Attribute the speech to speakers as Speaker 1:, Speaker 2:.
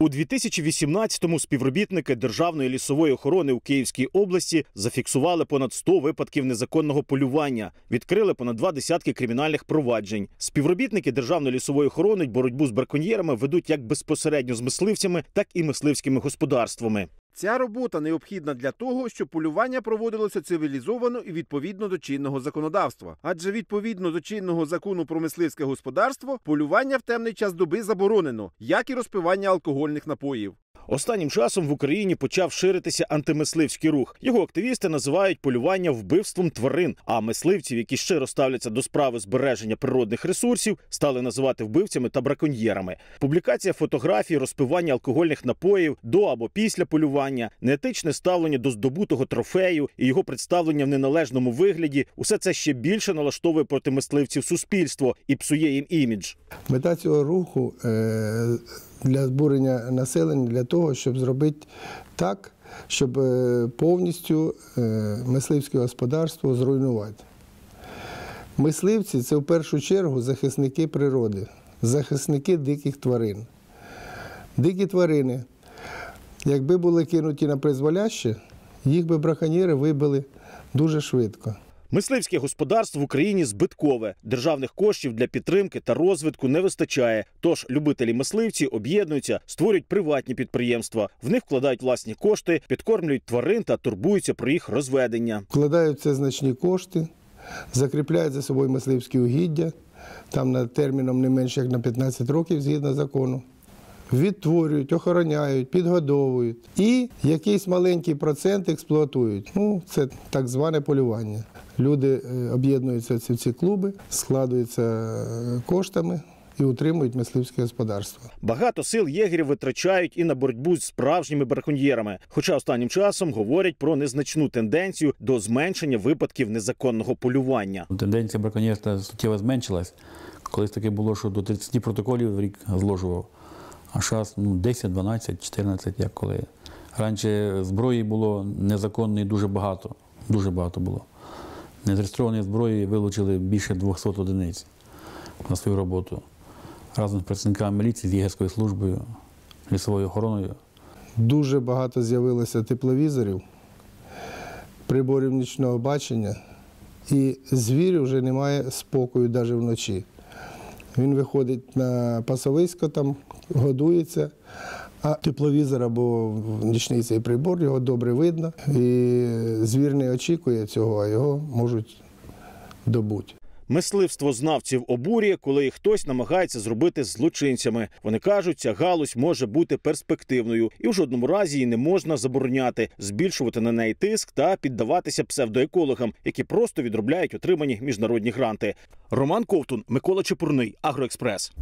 Speaker 1: У 2018-му співробітники Державної лісової охорони у Київській області зафіксували понад 100 випадків незаконного полювання, відкрили понад два десятки кримінальних проваджень. Співробітники Державної лісової охорони боротьбу з браконьєрами ведуть як безпосередньо з мисливцями, так і мисливськими господарствами.
Speaker 2: Ця робота необхідна для того, щоб полювання проводилося цивілізовано і відповідно до чинного законодавства. Адже відповідно до чинного закону про мисливське господарство полювання в темний час доби заборонено, як і розпивання алкогольних напоїв.
Speaker 1: Останнім часом в Україні почав ширитися антимисливський рух. Його активісти називають полювання вбивством тварин. А мисливців, які щиро ставляться до справи збереження природних ресурсів, стали називати вбивцями та браконьєрами. Публікація фотографій, розпивання алкогольних напоїв до або після полювання, неетичне ставлення до здобутого трофею і його представлення в неналежному вигляді усе це ще більше налаштовує проти мисливців суспільство і псує їм імідж.
Speaker 3: Мета цього руху е, для збурення населення для того, щоб зробити так, щоб е, повністю е, мисливське господарство зруйнувати. Мисливці це в першу чергу захисники природи, захисники диких тварин. Дикі тварини, якби були кинуті на призволяще, їх би браконьєри вибили дуже швидко.
Speaker 1: Мисливське господарство в Україні збиткове. Державних коштів для підтримки та розвитку не вистачає. Тож любителі мисливці об'єднуються, створюють приватні підприємства. В них вкладають власні кошти, підкормлюють тварин та турбуються про їх розведення.
Speaker 3: Вкладають в це значні кошти, закріпляють за собою мисливські угіддя, там на терміном не менше як на 15 років згідно закону. Відтворюють, охороняють, підгодовують і якийсь маленький процент експлуатують. Ну, це так зване полювання. Люди е, об'єднуються в ці клуби, складуються е, коштами і утримують мисливське господарство.
Speaker 1: Багато сил єгерів витрачають і на боротьбу з справжніми браконьєрами. Хоча останнім часом говорять про незначну тенденцію до зменшення випадків незаконного полювання.
Speaker 4: Тенденція браконьєрства суттєво зменшилась. Колись таке було, що до 30 протоколів в рік зложував. А зараз ну, 10, 12, 14, як коли. Раніше зброї було незаконної дуже багато. Дуже багато було. Незреєстрованої зброї вилучили більше 200 одиниць на свою роботу. Разом з працівниками міліції, з єгерською службою, лісовою охороною.
Speaker 3: Дуже багато з'явилося тепловізорів, приборів нічного бачення, і звір вже немає спокою навіть вночі. Він виходить на пасовисько, там годується, а тепловізор або нічний цей прибор його добре видно. І звір не очікує цього, а його можуть добути.
Speaker 1: Мисливство знавців обурює, коли їх хтось намагається зробити злочинцями. Вони кажуть, ця галузь може бути перспективною, і в жодному разі її не можна забороняти, збільшувати на неї тиск та піддаватися псевдоекологам, які просто відробляють отримані міжнародні гранти. Роман Ковтун, Микола Чепурний, Агроекспрес.